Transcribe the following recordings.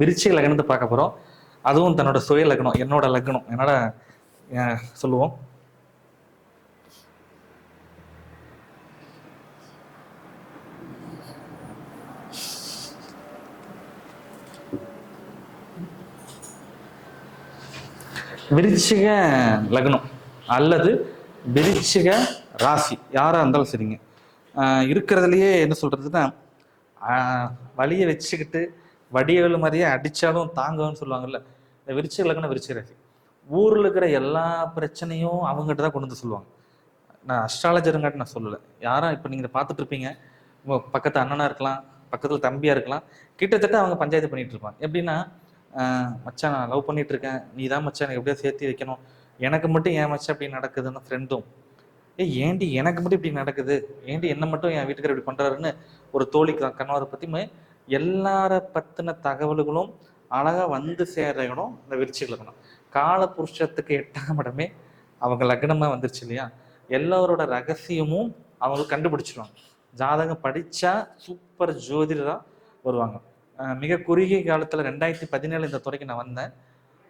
விருச்சிக லக்னத்தை பார்க்க போகிறோம் அதுவும் தன்னோட சுய லக்னம் என்னோட லக்னம். என்னோட சொல்லுவோம். விருச்சிக லக்னம் அல்லது விருச்சிக ராசி யாராக இருந்தாலும் சரிங்க. இருக்கிறதுலையே என்ன சொல்கிறதுன்னா வழியை வச்சுக்கிட்டு வடிவேலு மாதிரியே அடித்தாலும் தாங்கன்னு சொல்லுவாங்கல்ல. இந்த விருச்சிக லக்னம் விருச்சிக ராசி. ஊரில் இருக்கிற எல்லா பிரச்சனையும் அவங்ககிட்ட தான் கொண்டு வந்து சொல்லுவாங்க. நான் அஸ்ட்ராலஜருங்காட்டி நான் சொல்லலை. யாரும் இப்போ நீங்கள் பார்த்துட்டு இருப்பீங்க. பக்கத்து அண்ணனாக இருக்கலாம் பக்கத்தில் தம்பியாக இருக்கலாம். கிட்டத்தட்ட அவங்க பஞ்சாயத்து பண்ணிகிட்டு இருப்பாங்க. எப்படின்னா மச்சான் நான் லவ் பண்ணிகிட்டு இருக்கேன். நீ தான் மச்சான் எனக்கு எப்படியா சேர்த்து வைக்கணும். எனக்கு மட்டும் ஏன் மச்சான் இப்படி நடக்குதுன்னு ஃப்ரெண்டும் ஏய் ஏண்டி எனக்கு மட்டும் இப்படி நடக்குது? ஏண்டி என்ன மட்டும் என் வீட்டுக்காரர் இப்படி பண்ணுறாருன்னு ஒரு தோழி கணவரை பற்றியுமே எல்லார பத்தின தகவல்களும் அழகா வந்து சேர்ற இடம் இந்த விருச்சிக லக்னம் கால புருஷத்துக்கு எட்டாம் இடமே அவங்க லக்னமா வந்துருச்சு இல்லையா? எல்லாரோட ரகசியமும் அவங்க கண்டுபிடிச்சிருவாங்க. ஜாதகம் படிச்சா சூப்பர் ஜோதிடரா வருவாங்க. மிக குறுகிய காலத்துல ரெண்டாயிரத்தி பதினேழு இந்த துறைக்கு நான் வந்தேன்.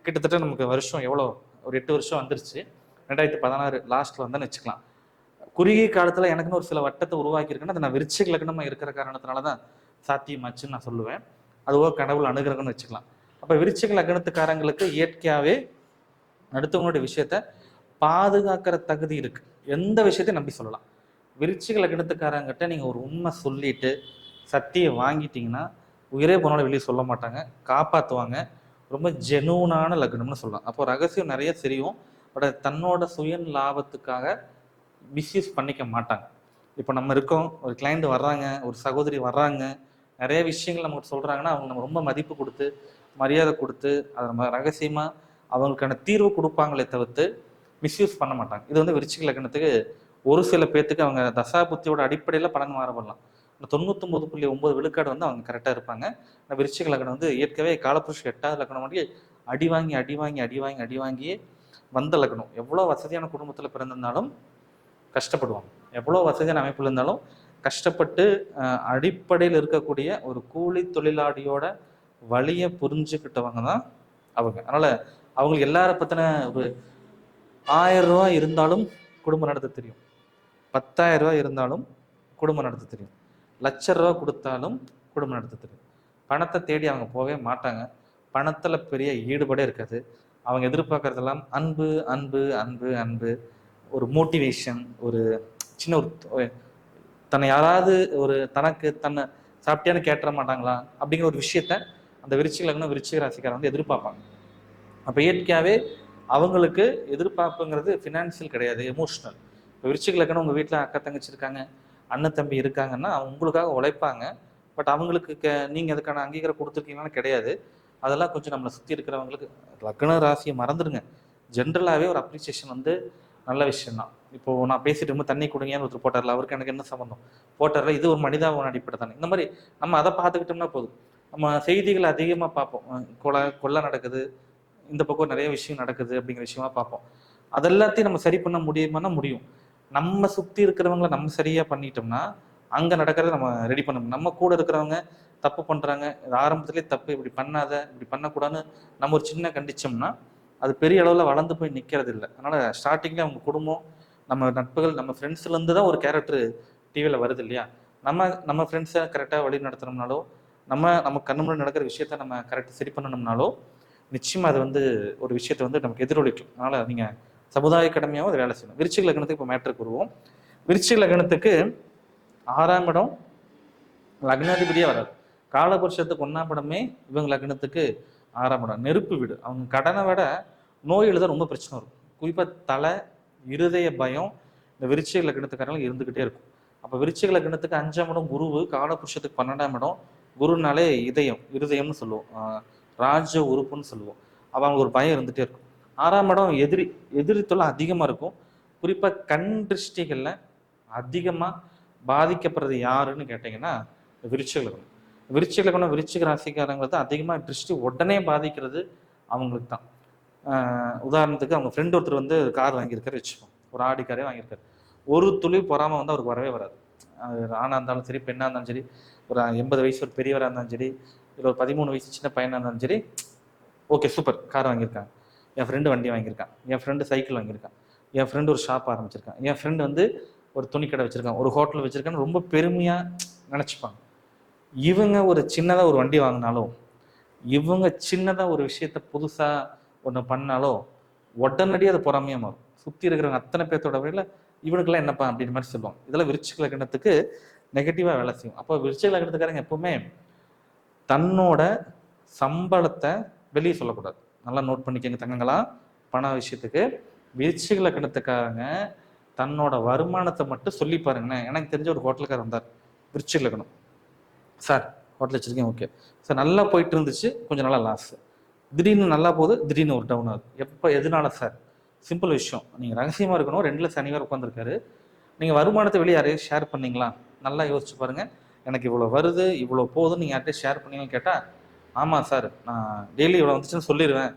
கிட்டத்தட்ட நமக்கு வருஷம் எவ்வளோ? ஒரு எட்டு வருஷம் வந்துருச்சு. ரெண்டாயிரத்தி பதினாறு லாஸ்ட்ல வந்தேன்னு வச்சுக்கலாம். குறுகிய காலத்துல எனக்குன்னு ஒரு சில வட்டத்தை உருவாக்கியிருக்கேன்னா அது நான் விருச்சிக லக்னமா இருக்கிற காரணத்தினால தான் சாத்தியமாச்சுன்னு நான் சொல்லுவேன். அதுவோ கடவுள் அனுகிரகம்னு வச்சுக்கலாம். அப்போ விருச்சிக லக்னத்துக்காரங்களுக்கு இயற்கையாகவே அடுத்தவங்களுடைய விஷயத்த பாதுகாக்கிற தகுதி இருக்கு. எந்த விஷயத்தையும் நம்பி சொல்லலாம். விருச்சிக லக்னத்துக்காரங்கிட்ட நீங்கள் ஒரு உண்மை சொல்லிட்டு சத்தியை வாங்கிட்டீங்கன்னா உயிரே போனாலும் வெளியே சொல்ல மாட்டாங்க. காப்பாற்றுவாங்க ரொம்ப ஜெனூனான லக்னம்னு சொல்லலாம். அப்போ ரகசியம் நிறைய தெரியும். பட் அது தன்னோட சுய லாபத்துக்காக மிஸ்யூஸ் பண்ணிக்க மாட்டாங்க. இப்போ நம்ம இருக்கோம் ஒரு கிளைண்ட் வர்றாங்க ஒரு சகோதரி வர்றாங்க நிறைய விஷயங்கள் நமக்கு சொல்கிறாங்கன்னா அவங்க நம்ம ரொம்ப மதிப்பு கொடுத்து மரியாதை கொடுத்து அதை நம்ம ரகசியமாக அவங்களுக்கான தீர்வு கொடுப்பாங்களே தவிர்த்து மிஸ்யூஸ் பண்ண மாட்டாங்க. இது வந்து விருச்சிக லக்னத்துக்கு ஒரு சில பேர்த்துக்கு அவங்க தசாபுத்தியோட அடிப்படையில் பலன் மாறப்படலாம். இந்த தொண்ணூத்தொம்பது புள்ளி ஒன்பது விழுக்காடு வந்து அவங்க கரெக்டாக இருப்பாங்க. இந்த விருச்சிக லக்னம் வந்து ஏற்கனவே காலப்புருஷ் எட்டாவது லக்னம் வந்து அடி வாங்கி அடி வாங்கி அடி வாங்கி அடி வாங்கியே வந்த லக்னம். எவ்வளோ வசதியான குடும்பத்தில் பிறந்திருந்தாலும் கஷ்டப்படுவாங்க. எவ்வளோ வசதியான அமைப்பில் இருந்தாலும் கஷ்டப்பட்டு அடிப்படையில் இருக்கக்கூடிய ஒரு கூலி தொழிலாளியோட வழியை புரிஞ்சுக்கிட்டவங்க தான் அவங்க. அதனால் அவங்களுக்கு எல்லாரை பற்றின ஒரு ஆயிரம் ரூபாய் இருந்தாலும் குடும்பம் நடத்த தெரியும். பத்தாயிரம் ரூபாய் இருந்தாலும் குடும்பம் நடத்த தெரியும். லட்ச ரூபா கொடுத்தாலும் குடும்பம் நடத்த தெரியும். பணத்தை தேடி அவங்க போகவே மாட்டாங்க. பணத்தில் பெரிய ஈடுபாடே இருக்காது. அவங்க எதிர்பார்க்கறதெல்லாம் அன்பு அன்பு அன்பு அன்பு ஒரு மோட்டிவேஷன் ஒரு சின்ன ஒரு தன்னை யாராவது ஒரு தனக்கு தன்னை சாப்பிட்டியான்னு கேட்டுற மாட்டாங்களா? அப்படிங்கிற ஒரு விஷயத்த அந்த விருச்சிக லக்னம் விருச்சிக ராசிக்காரன் வந்து எதிர்பார்ப்பாங்க. அப்போ இயற்கையாகவே அவங்களுக்கு எதிர்பார்ப்புங்கிறது ஃபினான்ஷியல் கிடையாது எமோஷ்னல் இப்போ விருச்சிக லக்னம் உங்கள் வீட்டில் அக்கா தங்கச்சி இருக்காங்க அண்ணன் தம்பி இருக்காங்கன்னா அவங்க உங்களுக்காக உழைப்பாங்க. பட் அவங்களுக்கு க நீங்கள் அதுக்கான அங்கீகாரம் கொடுத்துருக்கீங்களான்னு கிடையாது. அதெல்லாம் கொஞ்சம் நம்மளை சுற்றி இருக்கிறவங்களுக்கு லக்ன ராசியை மறந்துடுங்க. ஜென்ரலாகவே ஒரு அப்ரிசியேஷன் வந்து நல்ல விஷயம் தான் இப்போ நான் பேசிட்டு இருக்கும்போது தண்ணி கொடுங்கன்னு ஒருத்தர் போட்டார்ல அவருக்கு எனக்கு என்ன சம்மந்தம் போட்டார்ல இது ஒரு மனிதாபம் அடிப்படை தானே. இந்த மாதிரி நம்ம அதை பார்த்துக்கிட்டோம்னா போதும். நம்ம செய்திகள் அதிகமாக பார்ப்போம். கொலை கொள்ளை நடக்குது இந்த பக்கம் நிறைய விஷயம் நடக்குது அப்படிங்கிற விஷயமா பார்ப்போம். அதெல்லாத்தையும் நம்ம சரி பண்ண முடியுமானா முடியும். நம்ம சுற்றி இருக்கிறவங்கள நம்ம சரியாக பண்ணிட்டோம்னா அங்கே நடக்கிறத நம்ம ரெடி பண்ண முடியும். நம்ம கூட இருக்கிறவங்க தப்பு பண்ணுறாங்க ஆரம்பத்துலேயே தப்பு இப்படி பண்ணாத இப்படி பண்ணக்கூடாதுன்னு நம்ம ஒரு சின்ன கண்டிச்சோம்னா அது பெரிய அளவில் வளர்ந்து போய் நிற்கிறது இல்லை அதனால் ஸ்டார்டிங்கில் அவங்க குடும்பம் நம்ம நட்புகள் நம்ம ஃப்ரெண்ட்ஸ்லேருந்து தான் ஒரு கேரக்டர் டிவியில் வருது இல்லையா? நம்ம நம்ம ஃப்ரெண்ட்ஸை கரெக்டாக வழி நடத்தணும்னாலோ நம்ம நம்ம கண்ணு முன்னாடி நடக்கிற விஷயத்த நம்ம கரெக்டாக சரி பண்ணணும்னாலோ நிச்சயமாக அது வந்து ஒரு விஷயத்தை வந்து நமக்கு எதிரொலிக்கும். அதனால் நீங்கள் சமுதாய கடமையாகவும் அதை வேலை செய்யணும். விருச்சிக லக்னத்துக்கு இப்போ மேட்ருக்கு வருவோம். விருச்சிக லக்னத்துக்கு ஆறாம் இடம் லக்னாதிபதியே வராது காலபுருஷத்துக்கு ஒன்றாம் படமே இவங்க லக்னத்துக்கு ஆறாம் இடம். நெருப்பு வீடு. அவங்க கடனை விட நோய் எழுத ரொம்ப பிரச்சனை இருக்கும் குறிப்பாக தலை இருதய பயம் இந்த விருச்சிக லக்னத்துக்காரங்களுக்கு இருந்துக்கிட்டே இருக்கும். அப்போ விருச்சிக லக்னத்துக்கு அஞ்சாம் இடம் குருவு காலபுருஷத்துக்கு பன்னெண்டாம் இடம் குருனாலே இதயம் இருதயம்னு சொல்லுவோம். ராஜ உறுப்புன்னு சொல்லுவோம். அப்போ அவங்களுக்கு ஒரு பயம் இருந்துகிட்டே இருக்கும். ஆறாம் இடம் எதிரி எதிரி தொல்லை அதிகமாக இருக்கும். குறிப்பாக கண் திருஷ்டிகளில் அதிகமாக பாதிக்கப்படுறது யாருன்னு கேட்டிங்கன்னா விருச்சிக லக்னம். விருச்சிக லக்னம் விருச்சிக ராசிக்காரங்களை தான் அதிகமாக திருஷ்டி உடனே பாதிக்கிறது அவங்களுக்கு தான். உதாரணத்துக்கு அவங்க ஃப்ரெண்ட் ஒருத்தர் வந்து கார் வாங்கியிருக்காரு வச்சுப்போம் ஒரு ஆடி காரே வாங்கியிருக்காரு. ஒரு துளி பொறாமல் வந்து அவருக்கு வரவே வராது. ஆணாக இருந்தாலும் சரி பெண்ணாக இருந்தாலும் சரி ஒரு எண்பது வயசு ஒரு பெரியவராக இருந்தாலும் சரி இல்லை ஒரு பதிமூணு வயசு சின்ன பையனாக இருந்தாலும் சரி ஓகே சூப்பர் கார் வாங்கியிருக்காங்க. என் ஃப்ரெண்டு வண்டி வாங்கியிருக்கான் என் ஃப்ரெண்டு சைக்கிள் வாங்கியிருக்கான் என் ஃப்ரெண்டு ஒரு ஷாப் ஆரம்பிச்சிருக்கான் என் ஃப்ரெண்டு வந்து ஒரு துணிக்கடை வச்சுருக்கான் ஒரு ஹோட்டல் வச்சுருக்கான்னு ரொம்ப பெருமையாக நினச்சிப்பாங்க. இவங்க ஒரு சின்னதாக ஒரு வண்டி வாங்கினாலும் இவங்க சின்னதாக ஒரு விஷயத்த புதுசாக ஒன்று பண்ணாலோ உடனடியாக அது பொறாமையாக மாறும். சுற்றி இருக்கிறவங்க அத்தனை பேர்த்தோட வழியில் இவனுக்கெல்லாம் என்னப்பா அப்படின்ற மாதிரி சொல்லுவாங்க. இதெல்லாம் விருச்சிக லக்னத்துக்கு நெகட்டிவாக வேலை செய்யும். அப்போ விருச்சிக லக்னத்துக்காரங்க எப்பவுமே தன்னோட சம்பளத்தை வெளியே சொல்லக்கூடாது. நல்லா நோட் பண்ணிக்கங்க தங்கங்களா. பண விஷயத்துக்கு விருச்சிக லக்னத்துக்காரங்க தன்னோட வருமானத்தை மட்டும் சொல்லி பாருங்களேன். எனக்கு தெரிஞ்ச ஒரு ஹோட்டலுக்காரர் வந்தார் விருச்சிக லக்னம் சார் ஹோட்டல் வச்சிருக்கேன் ஓகே சார் நல்லா போயிட்டு இருந்துச்சு கொஞ்சம் நல்லா லாஸ் திடீர்னு நல்லா போகுது திடீர்னு ஒரு டவுன் ஆகுது. எப்போ எதனால சார்? சிம்பிள் விஷயம். நீங்கள் ரகசியமாக இருக்கணும். ரெண்டில் சனிவார் உட்காந்துருக்காரு நீங்கள் வருமானத்தை வெளியே யாரையும் ஷேர் பண்ணீங்களா? நல்லா யோசிச்சு பாருங்கள் எனக்கு இவ்வளோ வருது இவ்வளோ போகுதுன்னு நீங்கள் யார்கிட்ட ஷேர் பண்ணீங்கன்னு கேட்டால் ஆமாம் சார் நான் டெய்லி இவ்வளோ வந்துச்சுன்னு சொல்லிடுவேன்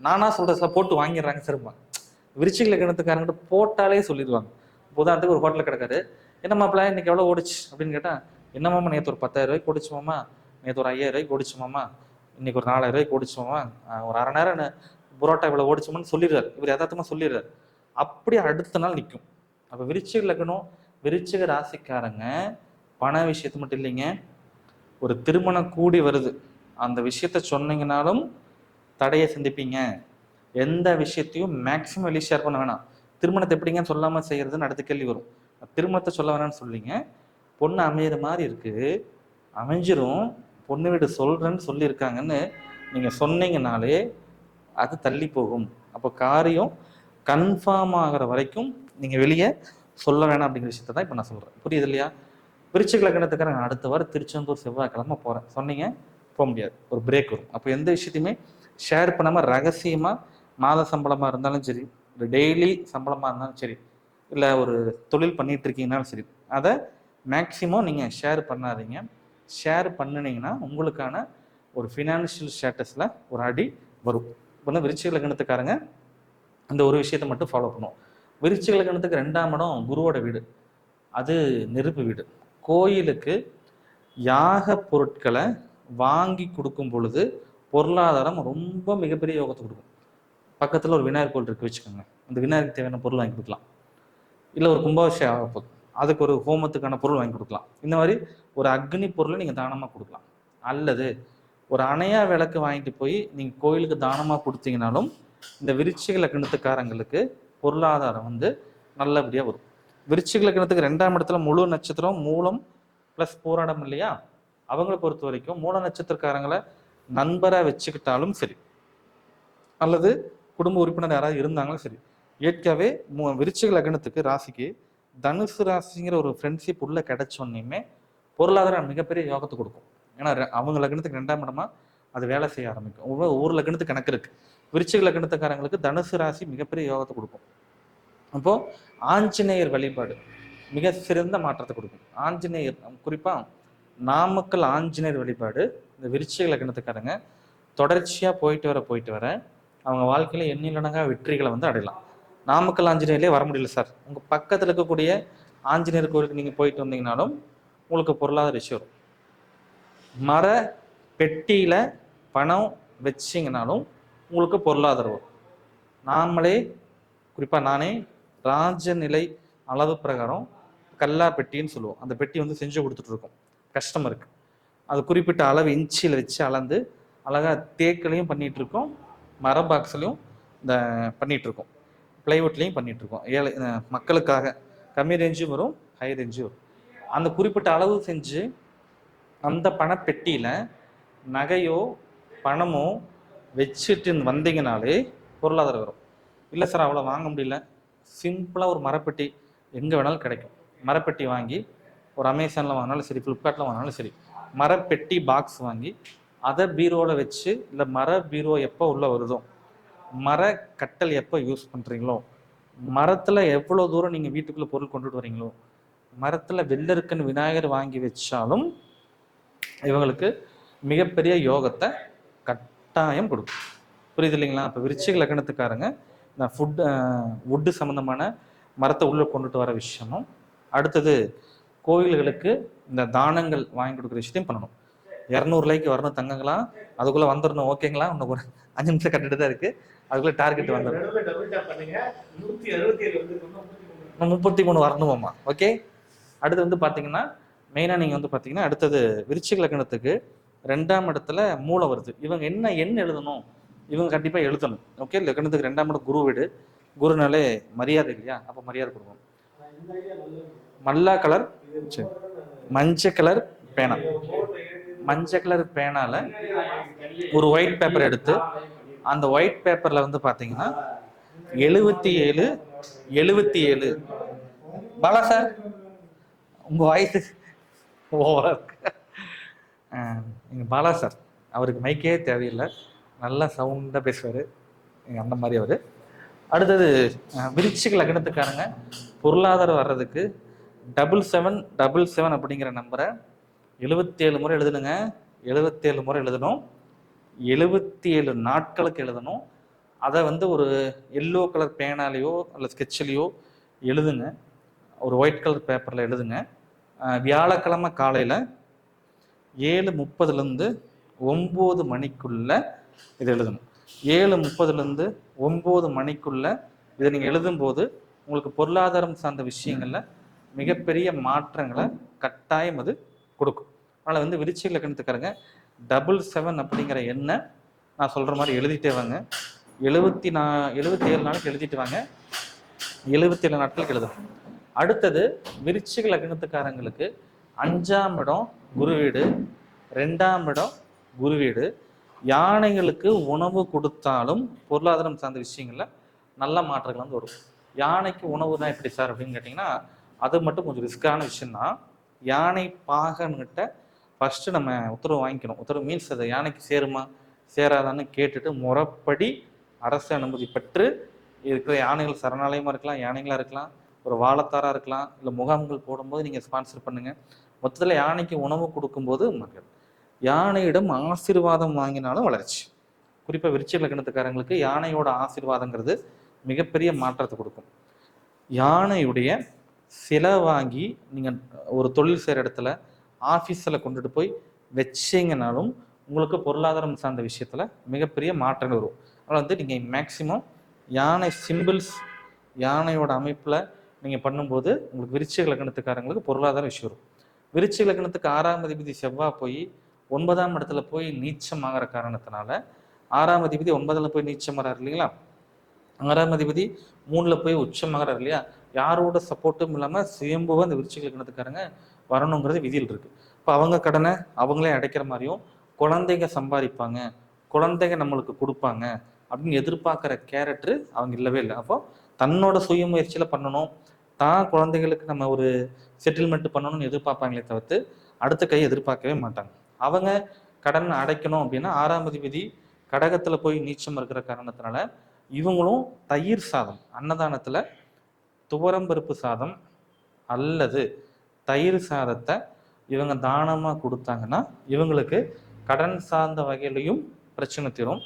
நானாக சொல்கிறேன் சார் போட்டு வாங்கிடுறாங்க சார் விருச்சிக லக்னத்துக்காரங்கிட்ட போட்டாலே சொல்லிடுவாங்க. உதாரணத்துக்கு ஒரு ஹோட்டலில் கிடக்காரு. என்ன மாப்பிள்ள இன்னைக்கு எவ்வளோ ஓடிச்சு? அப்படின்னு கேட்டால் என்ன மாமா நேற்று ஒரு பத்தாயிரம் ரூபாய்க்கு ஓடிச்சு நேற்று ஒரு ஐயாயிரம் ரூபாய்க்கு ஓடிச்சு இன்னைக்கு ஒரு நாலாயிரம் ரூபாய்க்கு குடிச்சோமா ஒரு அரை நேரம் புரோட்டா இவ்வளோ ஓடிச்சோம்னு சொல்லிடுறாரு. இவர் யதார்த்தமாக சொல்லிடுறாரு. அப்படியே அடுத்த நாள் நிற்கும் அப்போ விருச்சிக லக்னம் விருச்சிக ராசிக்காரங்க பண விஷயத்து மட்டும் இல்லைங்க. ஒரு திருமணம் கூடி வருது. அந்த விஷயத்த சொன்னீங்கனாலும் தடையை சந்திப்பீங்க. எந்த விஷயத்தையும் மேக்ஸிமம் வெளியே ஷேர் பண்ண வேணாம். திருமணத்தை எப்படிங்கன்னு சொல்லாமல் செய்கிறதுன்னு அடுத்த கேள்வி வரும். திருமணத்தை சொல்ல வேணாம்னு சொல்லிங்க பொண்ணு அமையிற மாதிரி இருக்கு. அமைஞ்சிரும். பொண்ணு வீடு சொல்றேன்னு சொல்லியிருக்காங்கன்னு நீங்க சொன்னீங்கனாலே அது தள்ளி போகும். அப்போ காரியம் கன்ஃபார்ம் ஆகிற வரைக்கும் நீங்க வெளியே சொல்ல வேணாம் அப்படிங்கிற விஷயத்தை தான் இப்போ நான் சொல்றேன். புரியுது இல்லையா? விருச்சிக லக்னத்துக்காரங்க நான் அடுத்த வாரம் திருச்செந்தூர் செவ்வாய்க்கிழமை போறேன். சொன்னீங்க போக முடியாது. ஒரு பிரேக் வரும். அப்போ எந்த விஷயத்தையுமே ஷேர் பண்ணாம ரகசியமா மாத சம்பளமா இருந்தாலும் சரி டெய்லி சம்பளமா இருந்தாலும் சரி இல்லை ஒரு தொழில் பண்ணிட்டு இருக்கீங்கனாலும் சரி அதை மேக்சிமம் நீங்கள் ஷேர் பண்ணாதீங்க. ஷேர் பண்ணினீங்கன்னா உங்களுக்கான ஒரு ஃபினான்ஷியல் ஸ்டேட்டஸில் ஒரு அடி வரும். இப்போ விருச்சிக லக்னத்துக்காரங்க இந்த ஒரு விஷயத்தை மட்டும் ஃபாலோ பண்ணுவோம் விருச்சிக லக்னத்துக்கு ரெண்டாம் இடம் குருவோட வீடு. அது நெருப்பு வீடு. கோயிலுக்கு யாக பொருட்களை வாங்கி கொடுக்கும் பொழுது பொருளாதாரம் ரொம்ப மிகப்பெரிய யோகத்தை கொடுக்கும். பக்கத்தில் ஒரு விநாயகர் கோயில் இருக்கு வச்சுக்கோங்க. அந்த விநாயகருக்கு தேவையான பொருள் வாங்கி கொடுக்கலாம். இல்லை ஒரு கும்பாபிஷேகம் ஆக போகுது அதுக்கு ஒரு ஹோமத்துக்கான பொருள் வாங்கி கொடுக்கலாம். இந்த மாதிரி ஒரு அக்னி பொருளை நீங்கள் தானமாக கொடுக்கலாம். அல்லது ஒரு அணையா விளக்கு வாங்கிட்டு போய் நீங்கள் கோயிலுக்கு தானமாக கொடுத்தீங்கனாலும் இந்த விருச்சிக லக்னத்துக்காரங்களுக்கு பொருளாதாரம் வந்து நல்லபடியாக வரும். விருச்சிக லக்னத்துக்கு ரெண்டாம் இடத்துல முழு நட்சத்திரம் மூலம் ப்ளஸ் போராடம் இல்லையா? அவங்களை பொறுத்த வரைக்கும் மூல நட்சத்திரக்காரங்களை நண்பராக வச்சுக்கிட்டாலும் சரி அல்லது குடும்ப உறுப்பினர் யாராவது இருந்தாங்களும் சரி இயற்கையாகவே மு- விருச்சிக லக்னத்துக்கு ராசிக்கு தனுசு ராசிங்கிற ஒரு ஃப்ரெண்ட்ஷிப் உள்ள கிடைச்சோன்னே பொருளாதாரம் மிகப்பெரிய யோகத்தை கொடுக்கும். ஏன்னா அவங்க லக்னத்துக்கு ரெண்டாம் இடமா அது வேலை செய்ய ஆரம்பிக்கும். ஒவ்வொரு லக்னத்துக்கு கணக்கு இருக்கு. விருச்சிக லக்னத்துக்காரங்களுக்கு தனுசு ராசி மிகப்பெரிய யோகத்தை கொடுக்கும். அப்போ ஆஞ்சநேயர் வழிபாடு மிக சிறந்த மாற்றத்தை கொடுக்கும். ஆஞ்சநேயர் குறிப்பா நாமக்கல் ஆஞ்சநேயர் வழிபாடு இந்த விருச்சிக லக்னத்துக்காரங்க தொடர்ச்சியா போயிட்டு வர போயிட்டு வர அவங்க வாழ்க்கையில எண்ணிலடங்கா வெற்றிகளை வந்து அடையலாம். நாமக்கல் ஆஞ்சநேயர்லேயே வர முடியல சார். உங்கள் பக்கத்தில் இருக்கக்கூடிய ஆஞ்சநேயர் கோயிலுக்கு நீங்கள் போயிட்டு வந்தீங்கனாலும் உங்களுக்கு பொருளாதார விஷயம் வரும். மர பெட்டியில் பணம் வச்சிங்கனாலும் உங்களுக்கு பொருளாதாரம் வரும். நாமளே குறிப்பாக நானே ராஜநிலை அளவு பிரகாரம் கல்லா பெட்டின்னு சொல்லுவோம். அந்த பெட்டி வந்து செஞ்சு கொடுத்துட்ருக்கோம் கஸ்டமருக்கு அது குறிப்பிட்ட அளவு இன்ச்சில் வச்சு அளந்து அழகாக தேக்கலையும் பண்ணிகிட்ருக்கோம் மர பாக்ஸ்லையும் இந்த பண்ணிகிட்ருக்கோம் பிளைவுட்லையும் பண்ணிகிட்ருக்கோம் ஏழை மக்களுக்காக. கம்மி ரேஞ்சும் வரும் ஹை ரேஞ்சும் வரும். அந்த குறிப்பிட்ட அளவு செஞ்சு அந்த பணப்பெட்டியில் நகையோ பணமோ வச்சுட்டு வந்தீங்கனாலே பொருளாதாரம் வரும். இல்லை சார் அவ்வளோ வாங்க முடியல. சிம்பிளாக ஒரு மரப்பெட்டி எங்கே வேணாலும் கிடைக்கும். மரப்பெட்டி வாங்கி ஒரு அமேசானில் வாங்கினாலும் சரி ஃப்ளிப்கார்ட்டில் வாங்கினாலும் சரி மரப்பெட்டி பாக்ஸ் வாங்கி அதை பீரோவில் வச்சு இல்லை மர பீரோ எப்போ உள்ளே வருதோ மர கட்டல் எப்போ யூஸ் பண்ணுறீங்களோ மரத்தில் எவ்வளோ தூரம் நீங்கள் வீட்டுக்குள்ளே பொருள் கொண்டுட்டு வரீங்களோ? மரத்தில் வெள்ளருக்கன் விநாயகர் வாங்கி வச்சாலும் இவங்களுக்கு மிகப்பெரிய யோகத்தை கட்டாயம் கொடுக்கும். புரியுது இல்லைங்களா? இப்போ விருச்சிக லக்னத்துக்காரங்க இந்த ஃபுட் வுட்டு சம்மந்தமான மரத்தை உள்ளே கொண்டுட்டு வர விஷயமும் அடுத்தது கோயில்களுக்கு இந்த தானங்கள் வாங்கி கொடுக்குற விஷயத்தையும் பண்ணணும். இரநூறு லைக்கு வரணும் தங்கங்களா? அதுக்குள்ளே வந்துடணும் ஓகேங்களா இன்னும் ஒரு அஞ்சு நிமிஷம் கட்டிட்டு தான் இருக்குது அதுக்குள்ளே டார்கெட் வந்துடும் முப்பத்தி மூணு. வரணுமாம்மா. ஓகே அடுத்து வந்து பார்த்தீங்கன்னா மெயினாக நீங்கள் வந்து பார்த்தீங்கன்னா அடுத்தது விருச்சிக லக்னத்துக்கு ரெண்டாம் இடத்துல மூளை வருது. இவங்க என்ன எண் எழுதணும்? இவங்க கண்டிப்பாக எழுதணும். ஓகே லக்னத்துக்கு ரெண்டாம் இடம் குரு வீடு. குருனாலே மரியாதை இல்லையா? அப்போ மரியாதை கொடுக்கணும். மல்லா கலர் மஞ்சள் கலர் பேனா. மஞ்சள் கலர் பேனால ஒரு ஒயிட் பேப்பர் எடுத்து அந்த ஒயிட் பேப்பர்ல வந்து பாத்தீங்கன்னா எழுபத்தி ஏழு எழுபத்தி ஏழு பாலா சார் உங்க வயசு ஓவராக இருக்கு எங்க பாலா சார் அவருக்கு மைக்கே தேவையில்லை. நல்லா சவுண்டா பேசுவாரு. அந்த மாதிரி அவரு. அடுத்தது விருச்சிக லக்னத்துக்காரங்க. பொருளாதாரம் வர்றதுக்கு டபுள் செவன் டபுள் செவன் அப்படிங்கிற நம்பரை எழுபத்தேழு முறை எழுதணுங்க எழுபத்தேழு முறை எழுதணும். எழுபத்தி ஏழு நாட்களுக்கு எழுதணும். அதை வந்து ஒரு எல்லோ கலர் பேனாலேயோ அல்ல ஸ்கெட்ச்லேயோ எழுதுங்க. ஒரு ஒயிட் கலர் பேப்பரில் எழுதுங்க. வியாழக்கிழமை காலையில் ஏழு முப்பதுலேருந்து ஒம்பது மணிக்குள்ளே இதை எழுதணும். ஏழு முப்பதுலேருந்து ஒம்பது மணிக்குள்ளே இதை நீங்கள் எழுதும்போது உங்களுக்கு பொருளாதாரம் சார்ந்த விஷயங்களில் மிகப்பெரிய மாற்றங்களை கட்டாயம் அது கொடுக்கும். அதனால் வந்து விருச்சிக லக்கணத்துக்காரங்க டபுள் செவன் அப்படிங்கிற எண்ணை நான் சொல்கிற மாதிரி எழுதிட்டே வாங்க. எழுபத்தி நா எழுபத்தி ஏழு நாளைக்கு எழுதிட்டு வாங்க. எழுபத்தி ஏழு நாட்களுக்கு எழுதணும் அடுத்தது விருச்சிக லக்னத்துக்காரங்களுக்கு அஞ்சாம் இடம் குரு வீடு ரெண்டாம் இடம் குரு வீடு. யானைகளுக்கு உணவு கொடுத்தாலும் பொருளாதாரம் சார்ந்த விஷயங்களில் நல்ல மாற்றங்கள் வந்து வரும். யானைக்கு உணவுனா எப்படி சார் அப்படின்னு கேட்டிங்கன்னா அது மட்டும் கொஞ்சம் ரிஸ்க்கான விஷயம்தான். யானை பாகன்கிட்ட ஃபஸ்ட்டு நம்ம உத்தரவு வாங்கிக்கணும். உத்தரவு மீன்ஸ் அது யானைக்கு சேருமா? சேராதான்னு கேட்டுட்டு முறப்படி அரசு அனுமதி பெற்று இருக்கிற யானைகள் சரணாலயமாக இருக்கலாம் யானைகளாக இருக்கலாம் ஒரு வாழத்தாராக இருக்கலாம் இல்லை முகாம்கள் போடும்போது நீங்கள் ஸ்பான்சர் பண்ணுங்கள் மொத்தத்தில் யானைக்கு உணவு கொடுக்கும்போது மக்கள் யானையிடம் ஆசீர்வாதம் வாங்கினாலும் வளர்ச்சி. குறிப்பாக விருச்சிக லக்னத்துக்காரங்களுக்கு யானையோட ஆசீர்வாதங்கிறது மிகப்பெரிய மாற்றத்தை கொடுக்கும். யானையுடைய சிலை வாங்கி நீங்கள் ஒரு தொழில் செய்கிற இடத்துல ஆஃபீஸில் கொண்டுட்டு போய் வச்சிங்கனாலும் உங்களுக்கு பொருளாதாரம் சார்ந்த விஷயத்தில் மிகப்பெரிய மாற்றங்கள் வரும். அதனால் வந்து நீங்கள் மேக்சிமம் யானை சிம்பிள்ஸ் யானையோட அமைப்பில் நீங்கள் பண்ணும்போது உங்களுக்கு விருச்சிக லக்னத்துக்காரங்களுக்கு பொருளாதார விஷயம் வரும். விருச்சிக லக்னத்துக்கு ஆறாம் அதிபதி செவ்வாய் போய் ஒன்பதாம் இடத்துல போய் நீச்சமாகிற காரணத்தினால ஆறாம் அதிபதி ஒன்பதில் போய் நீச்சமாகறாரு இல்லைங்களா? ஆறாம் அதிபதி மூணில் போய் உச்சம் ஆகிறார் இல்லையா? யாரோட சப்போர்ட்டும் இல்லாமல் சுயம்புவாக அந்த விருச்சிக லக்னத்துக்காரங்க வரணுங்கிறது விதியில் இருக்கு. இப்போ அவங்க கடனை அவங்களே அடைக்கிற மாதிரியும் குழந்தைங்க சம்பாதிப்பாங்க குழந்தைங்க நம்மளுக்கு கொடுப்பாங்க அப்படின்னு எதிர்பார்க்குற கேரக்டர் அவங்க இல்லவே இல்லை. அப்போ தன்னோட சுய முயற்சியில் பண்ணணும். தான் குழந்தைகளுக்கு நம்ம ஒரு செட்டில்மெண்ட் பண்ணணும்னு எதிர்பார்ப்பாங்களே தவிர்த்து அடுத்த கை எதிர்பார்க்கவே மாட்டாங்க. அவங்க கடன் அடைக்கணும் அப்படின்னா ஆறாம் அதிபதி கடகத்தில் போய் நீச்சம் இருக்கிற காரணத்தினால இவங்களும் தயிர் சாதம் அன்னதானத்தில் துவரம்பருப்பு சாதம் அல்லது தயிர் சாதத்தை இவங்க தானமாக கொடுத்தாங்கன்னா இவங்களுக்கு கடன் சார்ந்த வகையிலையும் பிரச்சனை தீரும்.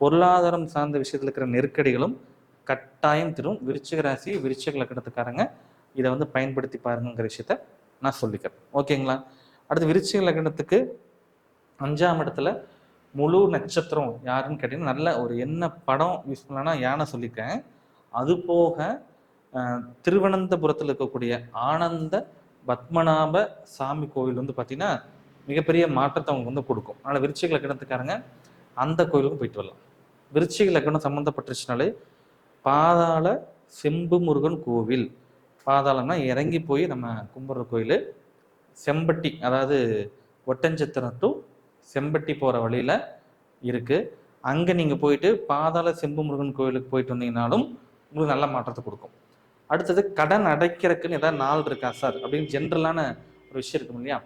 பொருளாதாரம் சார்ந்த விஷயத்தில் இருக்கிற நெருக்கடிகளும் கட்டாயம் தரும். விருச்சிக ராசி விருச்சிக லக்கணத்துக்காரங்க இதை வந்து பயன்படுத்தி பாருங்கிற விஷயத்த நான் சொல்லிக்கிறேன். ஓகேங்களா? அடுத்து விருச்சிக லக்கணத்துக்கு அஞ்சாம் இடத்துல முழு நட்சத்திரம் யாருன்னு கேட்டீங்கன்னா நல்ல ஒரு என்ன படம் யூஸ் யூஸ்ஃபுல்லானா யானை சொல்லியிருக்கேன். அது போக திருவனந்தபுரத்தில் இருக்கக்கூடிய ஆனந்த பத்மநாப சாமி கோவில் வந்து பார்த்தீங்கன்னா மிகப்பெரிய மாற்றத்தை அவங்க வந்து கொடுக்கும். அதனால் விருச்சிக லக்னத்துக்காரங்க அந்த கோயிலுக்கும் போயிட்டு வரலாம். விருச்சிக லக்னம் சம்மந்தப்பட்டுருச்சுனாலே பாதாள செம்பு முருகன் கோவில். பாதாளம்னா இறங்கி போய் நம்ம கும்பிட்ற கோயில். செம்பட்டி அதாவது ஒட்டஞ்சத்திரம் டு செம்பட்டி போகிற வழியில் இருக்குது அங்கே நீங்கள் போயிட்டு பாதாள செம்பு முருகன் கோயிலுக்கு போயிட்டு வந்தீங்கனாலும் உங்களுக்கு நல்ல மாற்றத்தை கொடுக்கும். அடுத்தது கடன் அடைக்கிறதுக்குன்னு ஏதாவது நாள் இருக்கா சார்? அப்படின்னு ஜென்ரலான ஒரு விஷயம் இருக்கும் இல்லையா?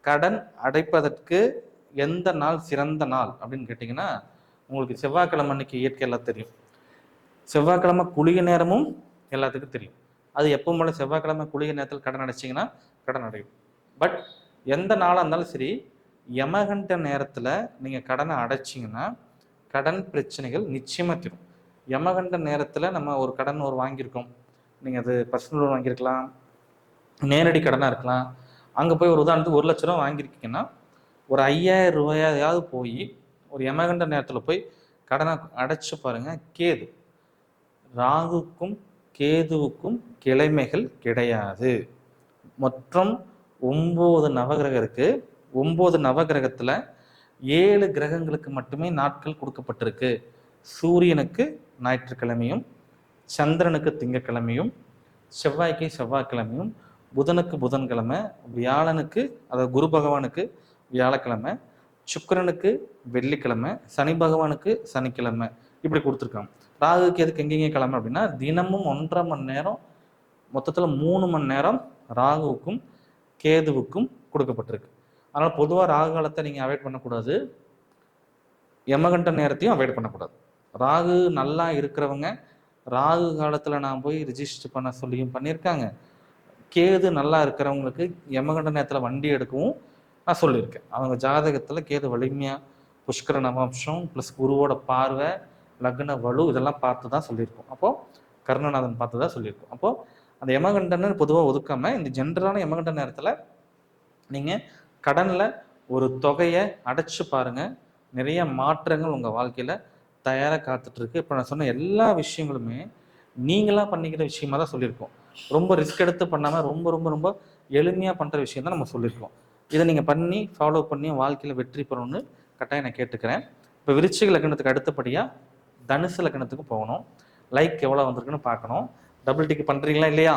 கடன் அடைப்பதற்கு எந்த நாள் சிறந்த நாள் அப்படின்னு கேட்டிங்கன்னா உங்களுக்கு செவ்வாய்க்கிழமை அன்னைக்கு இயற்கை எல்லாம் தெரியும். செவ்வாய்க்கிழமை குளிய நேரமும் எல்லாத்துக்கும் தெரியும். அது எப்போ போல செவ்வாய்க்கிழமை குளிகை நேரத்தில் கடன் அடைச்சிங்கன்னா கடன் அடையும். பட் எந்த நாளாக இருந்தாலும் சரி யமகண்ட நேரத்தில் நீங்கள் கடனை அடைச்சிங்கன்னா கடன் பிரச்சனைகள் நிச்சயமாக தீரும். யமகண்ட நேரத்தில் நம்ம ஒரு கடன் ஒரு வாங்கியிருக்கோம். நீங்கள் அது பர்சனல் லோன் வாங்கியிருக்கலாம். நேரடி கடனாக இருக்கலாம். அங்கே போய் ஒரு உதாரணத்துக்கு ஒரு லட்ச ரூபா வாங்கியிருக்கீங்கன்னா ஒரு ஐயாயிரம் ரூபாயாவது போய் ஒரு எமகண்ட நேரத்தில் போய் கடனை அடைச்சி பாருங்கள் கேது. ராகுக்கும் கேதுவுக்கும் கிளைமைகள் கிடையாது. மொத்தம் ஒம்பது நவகிரகம் இருக்குது ஒம்பது நவகிரகத்தில் ஏழு கிரகங்களுக்கு மட்டுமே நாட்கள் கொடுக்கப்பட்டிருக்கு. சூரியனுக்கு ஞாயிற்றுக்கிழமையும் சந்திரனுக்கு திங்கக்கிழமையும் செவ்வாய்க்கு செவ்வாய்க்கிழமையும் புதனுக்கு புதன்கிழமை வியாழனுக்கு அதாவது குரு பகவானுக்கு வியாழக்கிழமை சுக்கிரனுக்கு வெள்ளிக்கிழமை சனி பகவானுக்கு சனிக்கிழமை இப்படி கொடுத்துருக்காங்க. ராகுக்கு எதுக்கு எங்கெங்க கிழமை அப்படின்னா தினமும் ஒன்றரை மணி நேரம் மொத்தத்தில் மூணு மணி நேரம் ராகுவுக்கும் கேதுவுக்கும் கொடுக்கப்பட்டிருக்கு. அதனால் பொதுவாக ராகு காலத்தை நீங்கள் அவாய்ட் பண்ணக்கூடாது. யமகண்ட நேரத்தையும் அவாய்ட் பண்ணக்கூடாது. ராகு நல்லா இருக்கிறவங்க ராகு காலத்தில் நான் போய் ரிஜிஸ்டர் பண்ண சொல்லியும் பண்ணியிருக்காங்க. கேது நல்லா இருக்கிறவங்களுக்கு யமகண்ட நேரத்தில் வண்டி எடுக்கவும் நான் சொல்லியிருக்கேன். அவங்க ஜாதகத்தில் கேது வலிமையாக புஷ்கர நவம்சம் ப்ளஸ் குருவோட பார்வை லக்ன வலு இதெல்லாம் பார்த்து தான் சொல்லியிருக்கோம். அப்போது கருணநாதன் பார்த்து தான் சொல்லியிருக்கோம். அப்போது அந்த யமகண்டன்னு பொதுவாக ஒதுக்காம இந்த ஜென்ரலான யமகண்ட நேரத்தில் நீங்கள் கடனில் ஒரு தொகையை அடைச்சு பாருங்க. நிறைய மாற்றங்கள் உங்கள் வாழ்க்கையில் தயாராக காத்துட்ருக்கு. இப்போ நான் சொன்ன எல்லா விஷயங்களுமே நீங்களாக பண்ணிக்கிற விஷயமா தான் சொல்லியிருக்கோம். ரொம்ப ரிஸ்க் எடுத்து பண்ணாமல் ரொம்ப ரொம்ப ரொம்ப எளிமையாக பண்ணுற விஷயம் தான் நம்ம சொல்லியிருக்கோம். இதை நீங்கள் பண்ணி ஃபாலோ பண்ணி வாழ்க்கையில் வெற்றி பெறணும்னு கட்டாயம் நான் கேட்டுக்கிறேன். இப்போ விருச்சிக லக்னத்துக்கு அடுத்தபடியாக தனுசு லக்னத்துக்கு போகணும். லைக் எவ்வளோ வந்திருக்குன்னு பார்க்கணும். டபுள் டிக்கு பண்ணுறீங்களா இல்லையா?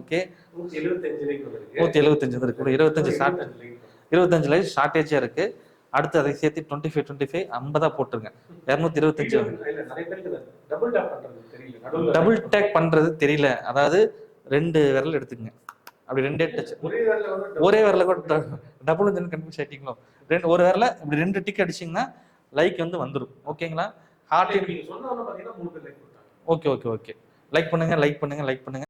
ஓகே நூற்றி எழுபத்தஞ்சு இருக்கு ஒரு இருபத்தஞ்சு ஷார்ட். இருபத்தஞ்சு லைக் ஷார்ட்டேஜாக இருக்கு. அடுத்து அதை சேர்த்து டுவெண்ட்டி ஃபைவ் டுவெண்ட்டி ஃபைவ் ஐம்பதா போட்டுருங்க. இரநூத்தி இருபத்தஞ்சு டபுள் டேக் பண்றது தெரியல. அதாவது ரெண்டு விரல் எடுத்துக்கங்க. அப்படி ரெண்டே டச் ஒரே விரல கூட டபுள் வந்து கன்ஃபியூஸ் ஆயிட்டீங்களோ? ரெண்டு ஒரு விரல இப்படி ரெண்டு டிக் அடிச்சிங்கன்னா லைக் வந்து வந்துடும் ஓகேங்களா heart okay okay okay like பண்ணுங்க லைக் பண்ணுங்க லைக் பண்ணுங்க.